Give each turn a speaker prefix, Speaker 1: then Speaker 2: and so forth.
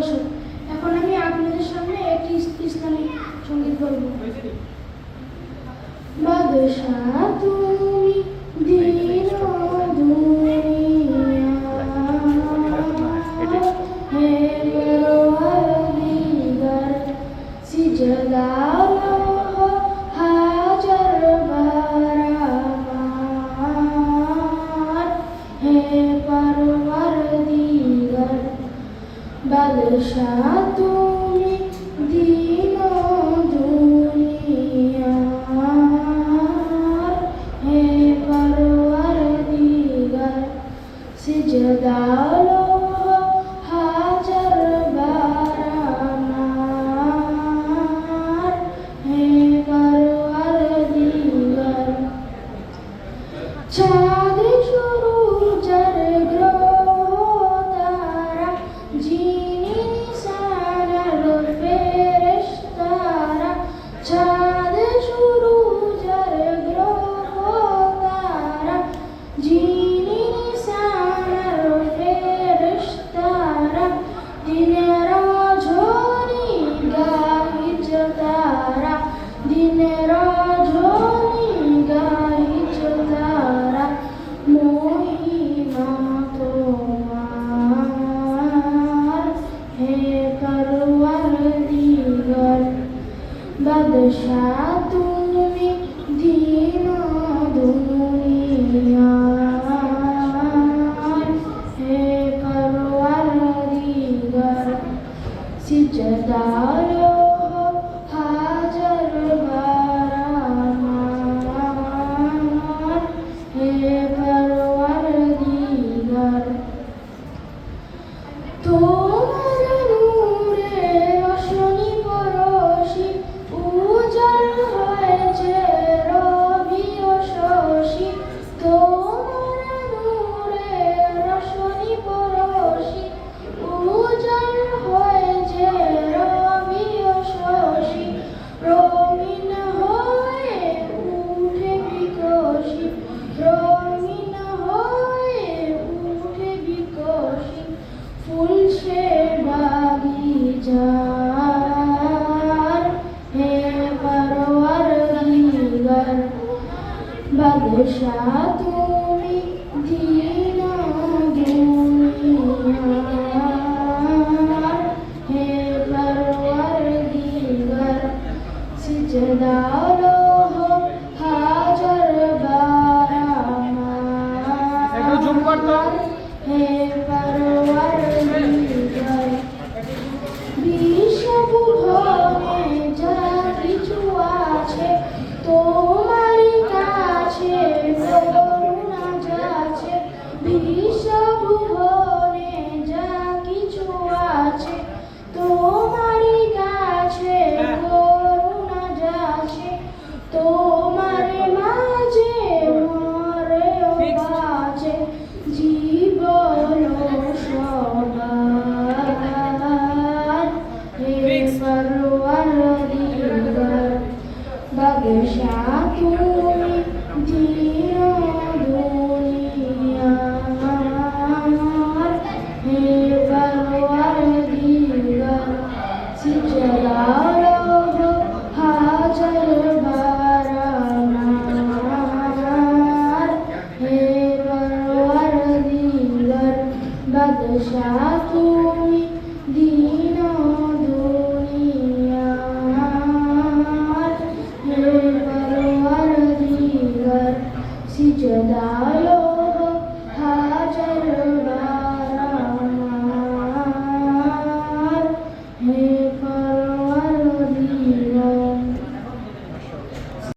Speaker 1: নমস্কার এখন আমি আপনাদের সামনে একটি ইসলামিক সংগীত বলব। বাদশাহ তুমি দিন বাদশা তুমি দিন হে পরওয়ার দিগার সিজদালো হাজার বারানার হে পরওয়ার দিগার চাঁদ দিনের ঝনি গাইছ তারা মহিমা তোমার। হে করুয়ার দিগর বাদশাহ বিচার হে পরওয়ার দিগার বাদশাহ তুমি দিন হে পরওয়ার দিগার সিজদাও chato, de